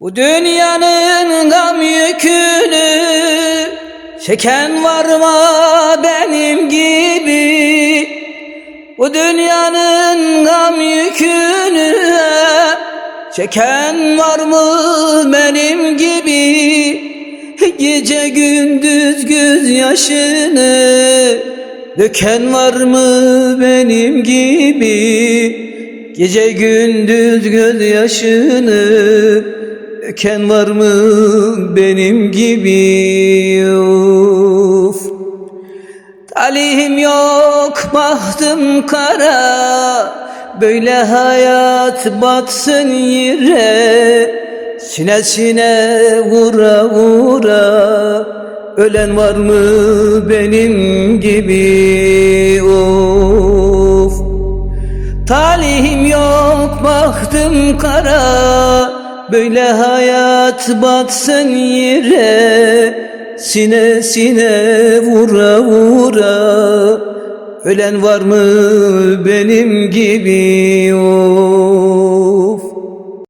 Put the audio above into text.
Bu dünyanın gam yükünü Çeken var mı benim gibi? Bu dünyanın gam yükünü Çeken var mı benim gibi? Gece gündüz göz yaşını Döken var mı benim gibi? Gece gündüz göz yaşını Döken var mı benim gibi? Of. Talihim yok bahtım kara. Böyle hayat batsın yere. Sinesine vura vura. Ölen var mı benim gibi? Of Talihim yok bahtım kara Böyle hayat batsın yere Sine sine vura vura. Ölen var mı benim gibi? Of